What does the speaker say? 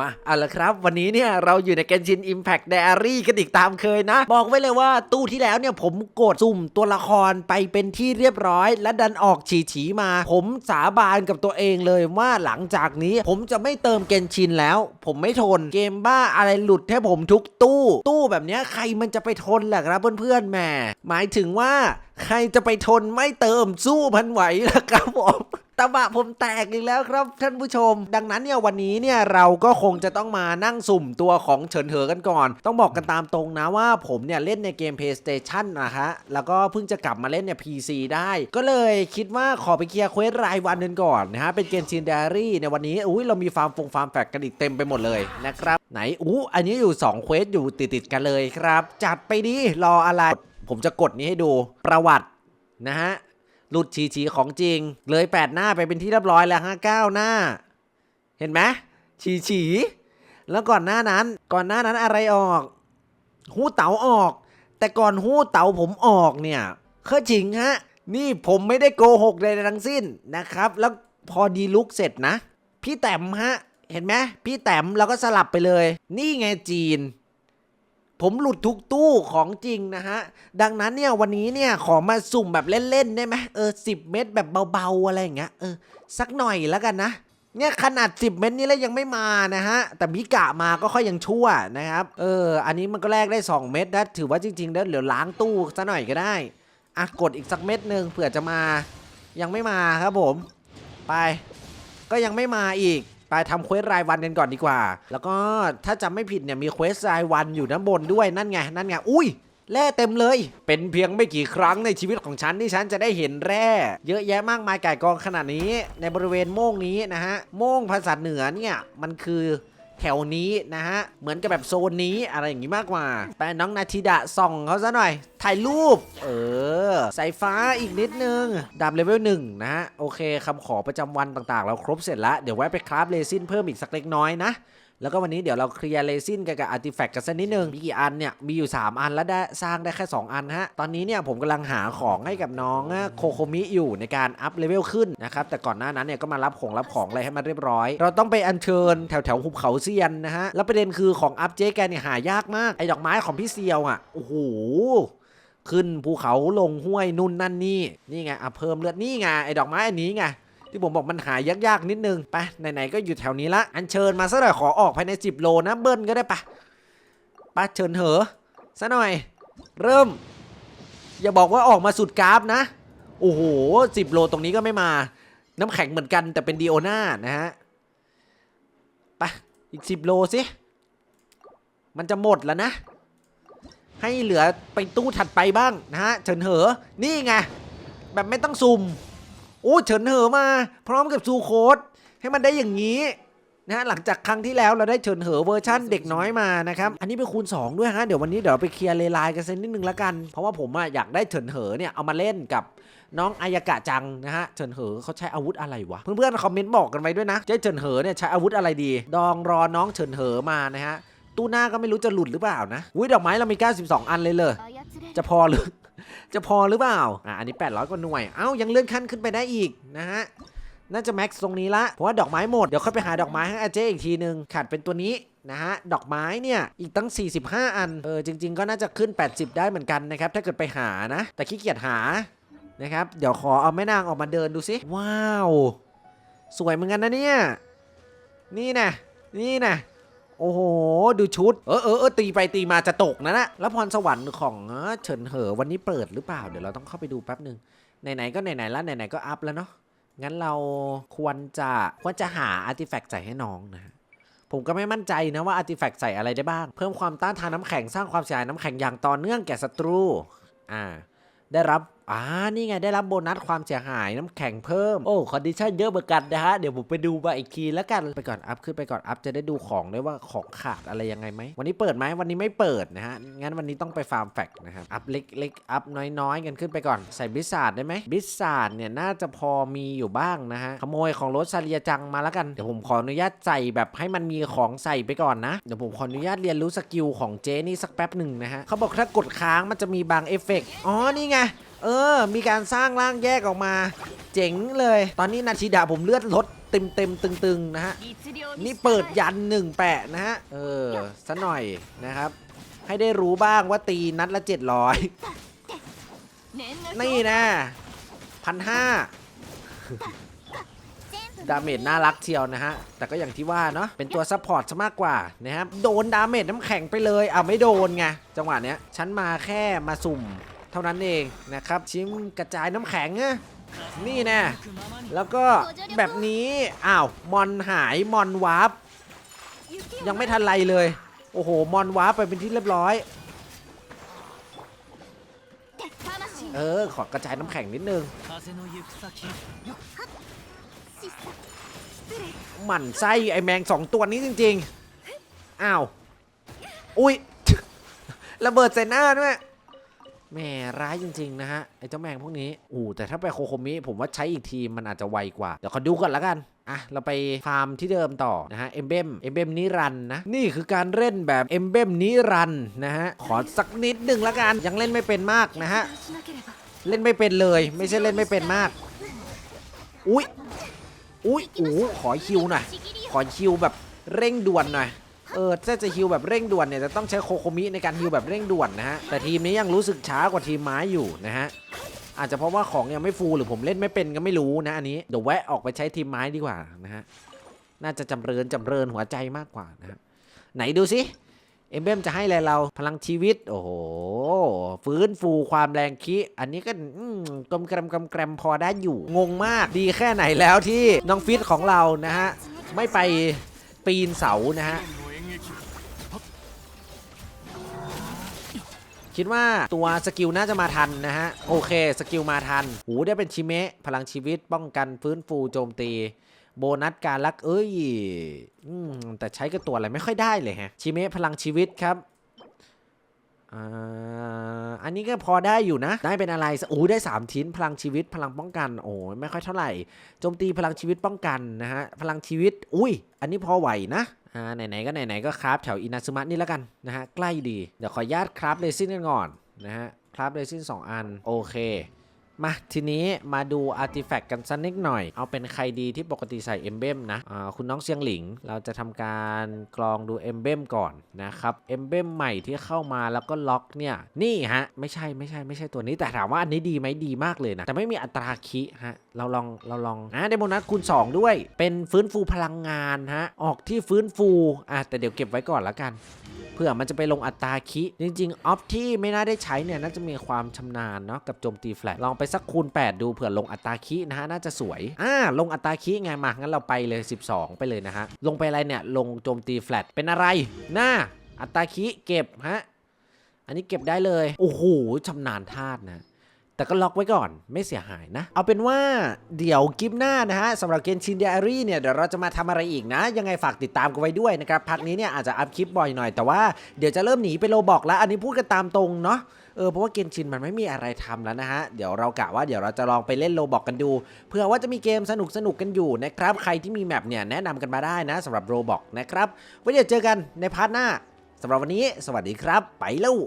มาเอาละครับ วันนี้เนี่ยเราอยู่ใน Genshin Impact Diary กันอีกตามเคยนะ บอกไว้เลยว่าตู้ที่แล้วเนี่ยผมกดสุ่มตัวละครไปเป็นที่เรียบร้อย และดันออกฉีฉีมา ผมสาบานกับตัวเองเลยว่าหลังจากนี้ผมจะไม่เติมเกนชินแล้ว ผมไม่ทนเกมบ้าอะไรหลุดให้ผมทุกตู้ ตู้แบบนี้ใครมันจะไปทนล่ะครับเพื่อนๆแหมหมายถึงว่าใครจะไปทนไม่เติมสู้พันไหวล่ะครับผม ตะบะผมแตกอีกแล้วครับท่านผู้ชม ดังนั้นเนี่ยวันนี้เนี่ยเราก็คงจะต้องมานั่งสุ่มตัวของเฉินเหอกันก่อน ต้องบอกกันตามตรงนะว่าผมเนี่ยเล่นในเกม PlayStation นะฮะแล้วก็เพิ่งจะกลับมาเล่นเนี่ย PC ได้ ก็เลยคิดว่าขอไปเคลียร์เควสรายวันกันก่อนนะฮะเป็นเกมชินดารี่ในวันนี้อุ้ยเรามีฟาร์มฟงฟาร์มแฟกกันอีกเต็มไปหมดเลยนะครับไหนอู้อันนี้อยู่2เควสอยู่ติดๆกันเลยครับ จัดไปดิรออะไรผมจะกดนี้ให้ดูประวัตินะฮะ หลุดฉีฉีของจริง เลยแปดหน้าไปเป็นที่เรียบร้อยแล้วห้าเก้าหน้า เห็นไหมฉีฉีแล้วก่อนหน้านั้น ก่อนหน้านั้นอะไรออก หูเต๋าออก แต่ก่อนหูเต๋าผมออกเนี่ยเคอจริงฮะ นี่ผมไม่ได้โกหกใดทั้งสิ้นนะครับ แล้วพอดีลุกเสร็จนะ พี่แต้มฮะ เห็นไหมพี่แต้มเราก็สลับไปเลย นี่ไงจีน ผมหลุดทุกตู้ของจริงนะฮะ ดังนั้นเนี่ยวันนี้เนี่ยขอมาสุ่มแบบเล่นๆได้ไหมเออสิเม็ดแบบเบาๆ อะไรอย่างเงี้ยเออสักหน่อยแล้วกันนะเนี่ยขนาด 10 เม็ดนี้แล้วยังไม่มานะฮะ แต่มิกะมาก็ค่อยยังชั่วนะครับ เออ อันนี้มันก็แลกได้ 2 เม็ดนะถือว่าจริงๆแล้วเดี๋ยวล้างตู้ซะหน่อยก็ได้อะกดอีกสักเม็ดหนึ่งเผื่อจะมา ยังไม่มาครับผม ไป ก็ยังไม่มาอีก ไปทำเควสรายวันกันก่อนดีกว่า แล้วก็ถ้าจำไม่ผิดเนี่ยมีเควสรายวันอยู่ด้านบนด้วยนั่นไงนั่นไงอุ้ยแร่เต็มเลย เป็นเพียงไม่กี่ครั้งในชีวิตของฉันที่ฉันจะได้เห็นแร่ เยอะแยะมากมายก่กองขนาดนี้ ในบริเวณโม่งนี้นะฮะ โม่งภาษาเหนือเนี่ย มันคือ แถวนี้นะฮะ เหมือนกับแบบโซนนี้อะไรอย่างงี้มากกว่าไปน้องนาทิดะส่องเขาซะหน่อย ถ่ายรูป เออ สายฟ้าอีกนิดนึง ดับเลเวลหนึ่งนะฮะ โอเคคำขอประจำวันต่างๆ เราครบเสร็จแล้ว เดี๋ยวแวะไปคราฟเลซินเพิ่มอีกสักเล็กน้อยนะ แล้วก็วันนี้เดี๋ยวเราเคลียร์เรซินกันกับอาร์ติแฟกต์กันสักนิดนึงมีกี่อันเนี่ยมีอยู่ 3 อันแล้วได้สร้างได้แค่ 2 อันฮะ ตอนนี้เนี่ยผมกำลังหาของให้กับน้องโคโคมิอยู่ในการอัพเลเวลขึ้นนะครับ แต่ก่อนหน้านั้นเนี่ยก็มารับของรับของอะไรให้มันเรียบร้อย เราต้องไปอัญเชิญแถวแถวๆหุบเขาเซียนนะฮะ แล้วประเด็นคือของอัพเจ๊แกเนี่ยหายากมาก ไอ้ดอกไม้ของพี่เซียวอะ โอ้โหขึ้นภูเขาลงห้วยนู่นนั่นนี่ นี่ไงอะเพิ่มเลือดนี่ไงไอ้ดอกไม้อันนี้ไง ที่ผมบอกมันหายยากๆนิดนึงไปไหนๆก็อยู่แถวนี้ละอันเชิญมาซะหน่อยขอออกภายใน 10 โลนะเบิ้ลก็ได้ปะปะเชิญเหอะซะหน่อย เริ่ม อย่าบอกว่าออกมาสุดกราฟนะ โอ้โห10โลตรงนี้ก็ไม่มา น้ำแข็งเหมือนกันแต่เป็นดีโอนานะฮะไปอีก10โลสิมันจะหมดแล้วนะ ให้เหลือไปตู้ถัดไปบ้างนะฮะเฉินเหอนี่ไงแบบไม่ต้องซุ่ม โอ้เฉินเหอมา พร้อมกับซูโคดให้มันได้อย่างนี้นะฮะหลังจากครั้งที่แล้วเราได้เฉินเหอเวอร์ชั่นเด็กน้อยมานะครับอันนี้เป็นคูณ 2 ด้วยฮะเดี๋ยววันนี้เดี๋ยวไปเคลียร์เลไลน์กันสักนิดนึงละกันเพราะว่าผมอะอยากได้เฉินเหอเนี่ยเอามาเล่นกับน้องอายากะจังนะฮะเฉินเหอเขาใช้อาวุธอะไรวะเพื่อนๆคอมเมนต์บอกกันไว้ด้วยนะเจ้เฉินเหอเนี่ยใช้อาวุธอะไรดี ดองรอน้องเฉินเหอมานะฮะตู้หน้าก็ไม่รู้จะหลุดหรือเปล่านะอุ้ยดอกไม้เรามี92 อันเลยเลยจะพอหรือ จะพอหรือเปล่าอะอันนี้ 800กว่าหน่วย เอ้ายังเลื่อนขั้นขึ้นไปได้อีกนะฮะน่าจะแม็กซ์ตรงนี้ละเพราะว่าดอกไม้หมด เดี๋ยวค่อยไปหาดอกไม้ให้อาเจอีกทีนึงขาดเป็นตัวนี้นะฮะ ดอกไม้เนี่ย อีกตั้ง 45 อัน เออ จริง ๆ ก็น่าจะขึ้น 80 ได้เหมือนกันนะครับ ถ้าเกิดไปหานะ แต่ขี้เกียจหานะครับ เดี๋ยวขอเอาแม่นางออกมาเดินดูสิ ว้าว สวยเหมือนกันนะเนี่ย นี่นะนี่นะโอ้โห ดูชุด เออเออเออตีไปตีมาจะตกนะนะแล้วพรสวรรค์ของเฉินเหอวันนี้เปิดหรือเปล่า เดี๋ยวเราต้องเข้าไปดูแป๊บหนึ่งไหนๆก็ไหนๆแล้วไหนๆก็อัพแล้วเนาะงั้นเราควรจะควรจะหาอาร์ติแฟกต์ใส่ให้น้องนะฮะผมก็ไม่มั่นใจนะว่าอาร์ติแฟกต์ใส่อะไรได้บ้าง เพิ่มความต้านทานน้ำแข็งสร้างความเสียหายน้ำแข็งอย่างต่อเนื่องแก่ศัตรู อ่า ได้รับ อ่านี่ไงได้รับโบนัสความเสียหายน้ำแข็งเพิ่ม โอ้คอนดิชันเยอะเหมือนกันนะฮะ เดี๋ยวผมไปดูมาอีกทีแล้วกันไปก่อนอัพขึ้นไปก่อนอัพจะได้ดูของด้วยว่าของขาดอะไรยังไงไหม วันนี้เปิดไหมวันนี้ไม่เปิดนะฮะ งั้นวันนี้ต้องไปฟาร์มแฟกนะครับ อัพเล็กเล็กอัพน้อยๆ กันขึ้นไปก่อนใส่บิสซาร์ดได้ไหมบิสซาร์ดเนี่ยน่าจะพอมีอยู่บ้างนะฮะขโมยของรถซาเลียจังมาแล้วกันเดี๋ยวผมขออนุญาตใส่แบบให้มันมีของใส่ไปก่อนนะเดี๋ยวผมขออนุญาตเรียนรู้สกิลของเจนี่สักแป๊บหนึ่งนะฮะเขาบอกถ้ากดค้างมันจะมีบางเอฟเฟกต์อ๋อนี่ไง เออ มีการสร้างร่างแยกออกมา เจ๋งเลย ตอนนี้นาทีดาผมเลือดลดเต็มเต็มตึงๆ นะฮะ นี่เปิดยันหนึ่งแปะนะฮะ เออซะหน่อยนะครับ ให้ได้รู้บ้างว่าตีนัดละ 700 นี่นะพันห้าดาเมจน่ารักเชียวนะฮะ แต่ก็อย่างที่ว่าเนาะ เป็นตัวซัพพอร์ตซะมากกว่านะครับ โดนดาเมจน้ำแข็งไปเลย อะไม่โดนไง จังหวะเนี้ย ฉันมาแค่มาสุ่ม เท่านั้นเองนะครับ ชิมกระจายน้ำแข็งนะนี่นะแล้วก็แบบนี้ อ้าว มอนหาย มอนวาร์ปยังไม่ทันไรเลย โอ้โห มอนวาร์ปไปเป็นที่เรียบร้อย เออ ขอกระจายน้ำแข็งนิดนึงหมั่นไส้ไอแมงสองตัวนี้จริง ๆ อ้าว อุ้ยระเบิดใส่หน้าด้วย แหม่ร้ายจริง ๆ นะฮะ ไอ้เจ้าแมงพวกนี้อู้แต่ถ้าไปโคโคมิ ผมว่าใช้อีกทีมันอาจจะไวกว่า เดี๋ยวขอดูก่อนละกัน อะ เราไปฟาร์มที่เดิมต่อนะฮะ เอ็มเบมเอ็มเบมนิรันนะ นี่คือการเล่นแบบเอ็มเบมนิรันนะฮะ ขอสักนิดหนึ่งละกัน ยังเล่นไม่เป็นมากนะฮะ เล่นไม่เป็นเลย ไม่ใช่เล่นไม่เป็นมาก อุ้ยอุ้ยโอ้ขอคิวหน่อย ขอคิวแบบเร่งด่วนหน่อย เออถ้าจะฮิวแบบเร่งด่วนเนี่ยจะต้องใช้โคโคมิในการฮิวแบบเร่งด่วนนะฮะ แต่ทีมนี้ยังรู้สึกช้ากว่าทีมไม้อยู่นะฮะ อาจจะเพราะว่าของยังไม่ฟูหรือผมเล่นไม่เป็นก็ไม่รู้นะอันนี้ เดี๋ยวแวะออกไปใช้ทีมไม้ดีกว่านะฮะ น่าจะจำเริญจำเริญหัวใจมากกว่านะฮะ ไหนดูสิเอ็มเบมจะให้อะไรเราพลังชีวิต โอ้โห ฟื้นฟูความแรงคิ อันนี้ก็กลมแกรมกลมแกรมพอได้อยู่ งงมากดีแค่ไหนแล้วที่น้องฟิตของเรานะฮะ ไม่ไปปีนเสานะฮะ คิดว่าตัวสกิลน่าจะมาทันนะฮะ โอเค สกิลมาทัน หูได้เป็นชิเมะ พลังชีวิตป้องกันฟื้นฟูโจมตี โบนัสการลักเอ้ยอแต่ใช้กับตัวอะไรไม่ค่อยได้เลยฮะ ชิเมะพลังชีวิตครับ อ่าอันนี้ก็พอได้อยู่นะ ได้เป็นอะไรโอ้ได้ 3 ชิ้น พลังชีวิตพลังป้องกัน โอ้ยไม่ค่อยเท่าไหร่โจมตีพลังชีวิตป้องกันนะฮะพลังชีวิต อุ้ย อันนี้พอไหวนะอ่าไหนๆก็ไหนๆก็คราฟแถวอินาซึมะนี่แล้วกันนะฮะใกล้ดี เดี๋ยวขออนุญาตคราฟเรซินกันก่อนนะฮะคราฟเรซิน2 อันโอเค มาทีนี้มาดูอาร์ติแฟกต์กันสักนิดหน่อย เอาเป็นใครดีที่ปกติใส่เอ็มเบมนะอ่าคุณน้องเซียงหลิง เราจะทำการกรองดูเอ็มเบมก่อนนะครับเอ็มเบมใหม่ที่เข้ามาแล้วก็ล็อกเนี่ย นี่ฮะ ไม่ใช่ไม่ใช่ไม่ใช่ตัวนี้แต่ถามว่าอันนี้ดีไหมดีมากเลยนะ แต่ไม่มีอัตราคิฮะ เราลองเราลองอะได้โบนัสคูณ 2 ด้วย เป็นฟื้นฟูพลังงานฮะ ออกที่ฟื้นฟูอะแต่เดี๋ยวเก็บไว้ก่อนละกัน เพื่อมันจะไปลงอัตราคิ จริง ๆ ออฟที่ไม่น่าได้ใช้เนี่ยน่าจะมีความชำนาญเนาะกับโจมตีแฟลตลองไปสักคูณ 8 ดูเผื่อลงอัตราคินะฮะน่าจะสวยอ่าลงอัตราคิไงมางั้นเราไปเลย 12 ไปเลยนะฮะลงไปอะไรเนี่ยลงโจมตีแฟลตเป็นอะไรหน้าอัตราคิเก็บฮะอันนี้เก็บได้เลยโอ้โหชำนาญธาตุนะ แต่ก็ล็อกไว้ก่อนไม่เสียหายนะ เอาเป็นว่าเดี๋ยวกิฟหน้านะฮะสำหรับเกนชินเดอารี่เนี่ยเดี๋ยวเราจะมาทำอะไรอีกนะ ยังไงฝากติดตามกันไว้ด้วยนะครับพักนี้เนี่ยอาจจะอัพคลิปบ่อยหน่อยแต่ว่าเดี๋ยวจะเริ่มหนีไปโลบอกแล้ว อันนี้พูดกันตามตรงเนาะเออเพราะว่าเกนชินมันไม่มีอะไรทำแล้วนะฮะ เดี๋ยวเรากะว่าเดี๋ยวเราจะลองไปเล่นโลบอกกันดู เพื่อว่าจะมีเกมสนุกสนุกกันอยู่นะครับใครที่มีแมปเนี่ยแนะนำกันมาได้นะสำหรับโลบอกนะครับไว้เดี๋ยวเจอกันในพาร์ทหน้าสำหรับวันนี้ สวัสดีครับ ไปแล้ว